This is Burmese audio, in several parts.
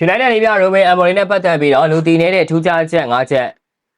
United နေပြရိုဘင်အမေရီနဲ့ပတ်သက်ပြီးတော့လူတီနေတဲ့ထူးခြားချက်၅ချက်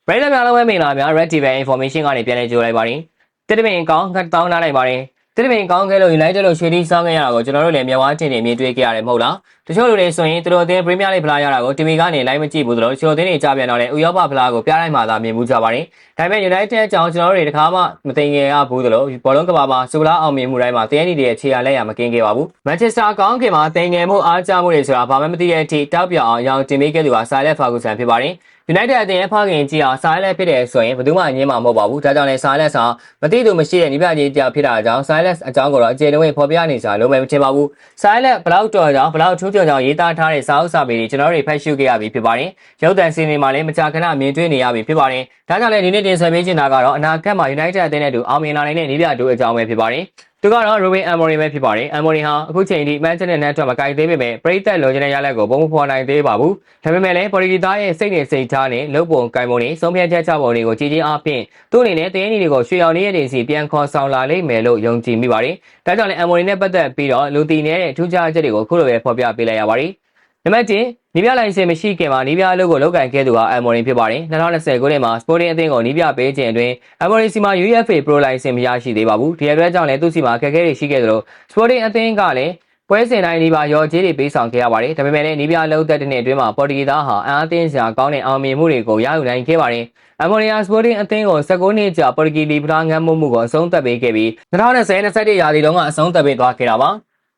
ပရိသတ်များလုံးဝမင်္ဂလာများ Red TV Information ကနေပြန်လည်ကြိုလိုက်ပါတယ်တစ်တပင်ကောင်းတောင်းလာနိုင်ပါတယ် တစ်တပင်ကောင်းခဲ့လို့ United လို့ရွှေတီးဆောင်ခဲ့ရတာကိုကျွန်တော်တို့လည်းမျက်ဝါးတင်နေမြင်တွေ့ခဲ့ရတယ်မဟုတ်လားတချို့လူတွေဆိုရင်သူတို့အသင်း Premier League ဖလားရတာကို TV ကနေ live မကြည့်ဘူးသလိုတချို့အသင်းတွေကြားပြန်တော့လည်းဥရောပဖလားကိုပြတိုင်းမှာသာမြင်မှုကြပါတယ်ဒါပေမဲ့ United အကြောင်းကျွန်တော်တို့တွေတခါမှမသိငယ်ရဘူးသလိုဘောလုံးကဘာမှာစူလာအောင်မြင်မှုတိုင်းမှာတင်းနီတွေရဲ့ခြေရလက်ရမကင်းခဲ့ပါဘူး Manchester ကောင်းခင်မှာတင်ငယ်မှုအားကျမှုတွေဆိုတာဘာမှမသိတဲ့အထိတောက်ပြောင်အောင်ရောင်တင်ပေးခဲ့သူဟာ Silent Ferguson ဖြစ်ပါတယ် United အသင်းရဲ့ဖခင်ကြီးအောင် Silent ဖြစ်တယ်ဆိုရင်ဘယ်သူမှငင်းမှာမဟုတ်ပါဘူးဒါကြောင့်လည်း Silent ဟာမသိသူမရှိတဲ့နိဗ္ဗာန်ကြီးကြောင်ဖြစ်တာကြောင့် Silent အကြောင်းကိုတော့အခြေတဝင်းဖော်ပြနေစာလုံးဝမထင်ပါဘူး Silent ဘလောက်တော်ကြောင်ဘလောက်ထူးချွန်ကြောင်ရေးသားထားတဲ့စာအုပ်စာပေတွေကျွန်တော်တို့ဖတ်ရှုခဲ့ရပြီဖြစ်ပါတယ်ရုပ်သံစီနေမှာလည်းမကြာခဏမြင်တွေ့နေရပြီဖြစ်ပါတယ်ဒါကြောင့်လည်းဒီနေ့တင်ဆက်ပေးချင်တာကတော့အနာဂတ်မှာ United အသင်းနဲ့တူအောင်မြင်လာနိုင်တဲ့နိဗ္ဗာန်တူအကြောင်းပဲဖြစ်ပါတယ် သူကတော့ Ruben Amorim ပဲဖြစ်ပါတယ်။ Amorim ဟာအခုချိန်ထိ Manchester United အတွက်မကိုက်သေးပေမဲ့ပရိသတ်လိုချင်တဲ့ရလဒ်ကိုဘုံမဖော်နိုင်သေးပါဘူး။ဒါပေမဲ့လည်းပေါ်တူဂီသားရဲ့စိတ်နဲ့စိတ်ထားနဲ့လုပ်ပုံကိုင်ပုံတွေဆုံးဖြတ်ချက်ချပုံတွေကိုကြည်ချင်းအားဖြင့်သူ့အနေနဲ့တရင်တွေကိုရွှေရောင်လေးရဲ့စီပြန်ခေါ်ဆောင်လာလိမ့်မယ်လို့ယုံကြည်မိပါတယ်။ဒါကြောင့်လည်း Amorim နဲ့ပတ်သက်ပြီးတော့လူတီနေတဲ့ထူးခြားချက်တွေကိုခုလိုပဲဖော်ပြပေးလိုက်ရပါတယ်။ နံပါတ်1နီးပြလိုင်စင်မရှိခင်မှာနီးပြအလုပ်ကိုလုပ်ကင်ခဲ့သူဟာအမ်မိုရင်ဖြစ်ပါတယ်2020ခုနှစ်မှာ Sporting အသင်းကိုနီးပြပေးခြင်းအတွင်းအမ်မိုရင်စီမှာ UEFA Pro လိုင်စင်မရရှိသေးပါဘူးဒီအတွက်ကြောင့်လည်းသူ့စီမှာအခက်အခဲတွေရှိခဲ့သလို Sporting အသင်းကလည်းပွဲစဉ်တိုင်းနီးပါရော်ကြေးတွေပေးဆောင်ခဲ့ရပါတယ်ဒါပေမဲ့လည်းနီးပြအလုပ်သက်တဲ့နှစ်အတွင်းမှာပေါ်တူဂီသားဟာအအားသင်းစရာကောင်းတဲ့အောင်မြင်မှုတွေကိုရယူနိုင်ခဲ့ပါတယ်အမေရိကန်စပိုတင်းအသင်းကို19နှစ်ကြာပေါ်တူဂီလီပလာငန်းမှုမှုကိုအဆုံးသတ်ပေးခဲ့ပြီး2020-21ရာသီတုန်းကအဆုံးသတ်ပေးသွားခဲ့တာပါ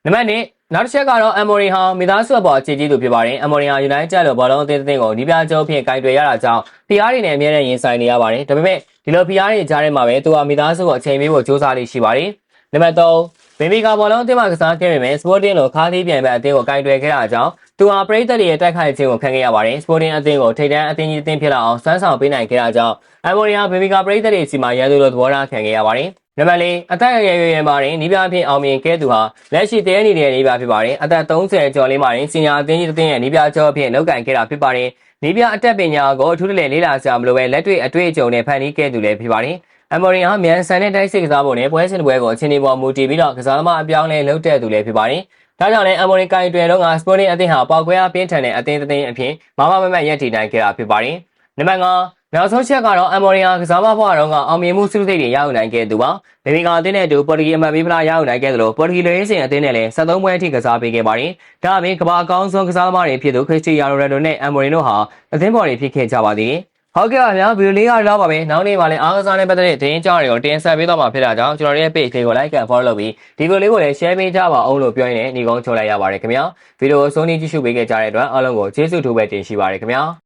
နံပါတ်1 နောက်တစ်ချက်ကတော့အမ်မိုရီဟာမိသားစုအပေါ်အခြေကြီးသူဖြစ်ပါတယ်။အမ်မိုရီဟာ United လို့ဘောလုံးအသင်းအသင်းကိုဒီပြကျုံးဖြင့်ကင်တွယ်ရတာကြောင့်ဖီအားတွေနဲ့အမြဲတမ်းရင်ဆိုင်နေရပါတယ်။ဒါပေမဲ့ဒီလိုဖီအားတွေကြားထဲမှာပဲသူဟာမိသားစုကိုအချိန်ပေးဖို့ကြိုးစားလေးရှိပါတယ်။နံပါတ်3ဘင်ဘီကာဘောလုံးအသင်းမှာကစားခဲ့ပေမဲ့ Sporting လို့ခါးသီးပြန်ပဲအသင်းကိုကင်တွယ်ခဲ့တာကြောင့်သူဟာပရိသတ်တွေရဲ့တိုက်ခိုက်ခြင်းကိုခံခဲ့ရပါတယ်။ Sporting အသင်းကိုထိပ်တန်းအသင်းကြီးအသင်းဖြစ်လာအောင်စွမ်းဆောင်ပေးနိုင်ခဲ့တာကြောင့်အမ်မိုရီဟာဘင်ဘီကာပရိသတ်တွေစီမှာရန်သူလိုသဘောထားခံခဲ့ရပါတယ်။ နံပါတ်၄အသက်အရွယ်ရွယ်မှာတွင်နီးပြအဖြစ်အောင်မြင်ခဲ့သူဟာလက်ရှိတည်နေတဲ့နီးပြဖြစ်ပါတယ်အသက်30ကျော်လေးမှာတွင်စင်ညာအသင်းကြီးတစ်သင်းရဲ့နီးပြကျော်အဖြစ်လောက်ကင်ခဲ့တာဖြစ်ပါတယ်နီးပြအတက်ပညာကိုအထူးတလဲလေးလာစရာမလိုပဲလက်တွေ့အတွေ့အကြုံနဲ့ဖန်တီးခဲ့သူလည်းဖြစ်ပါတယ်အမေရိကန်ဟာမြန်ဆန်တဲ့တိုက်စစ်ကစားပုံနဲ့ပွဲစဉ်ပွဲကိုအချင်းဒီပေါ်မူတည်ပြီးတော့ကစားသမားအပြောင်းလဲလုပ်တဲ့သူလည်းဖြစ်ပါတယ်ဒါကြောင့်လည်းအမေရိကန်တွင်တော့ကစပိုတင်းအသင်းဟာပေါက်ကွဲအားပြင်းထန်တဲ့အသင်းတစ်သင်းအဖြစ်မမမမရက်တီနိုင်ခဲ့တာဖြစ်ပါတယ်နံပါတ်5 နောက်ဆုံးချက်ကတော့အမေရိကန်ကစားမဘွားတော်ကအောင်မြင်မှုစုသိတွေရယူနိုင်ခဲ့သူပါ။ဘေဘီကအသင်းနဲ့အတူပေါ်တူဂီအမတ်ဘေးဖလားရယူနိုင်ခဲ့သလိုပေါ်တူဂီလူရင်းစင်အသင်းနဲ့လည်း73ပွဲအထိကစားပေးခဲ့ပါတယ်။ဒါအပြင်ကမ္ဘာအကောင်းဆုံးကစားသမားတွေဖြစ်သူခရစ္စတီယာနိုရိုနယ်ဒိုနဲ့အမ်မိုရီနိုဟာအသင်းပေါ်တွေဖြစ်ခဲ့ကြပါသေးတယ်။ဟုတ်ကဲ့ပါဗျာဗီဒီယိုလေးကတော့ပါပဲနောက်နေ့မှလည်းအားကစားနဲ့ပတ်သက်တဲ့သတင်းကြောင်းတွေကိုတင်ဆက်ပေးတော့မှာဖြစ်တာကြောင့်ကျွန်တော်ရဲ့ page လေးကို like and follow လုပ်ပြီးဒီဗီဒီယိုလေးကိုလည်း share ပေးကြပါအောင်လို့ပြောရင်းနဲ့ညီကုန်းချိုးလိုက်ရပါတယ်ခင်ဗျာဗီဒီယိုအဆုံးထိကြည့်ရှုပေးခဲ့ကြတဲ့အတွက်အားလုံးကိုကျေးဇူးတူပဲတင်ရှိပါတယ်ခင်ဗျာ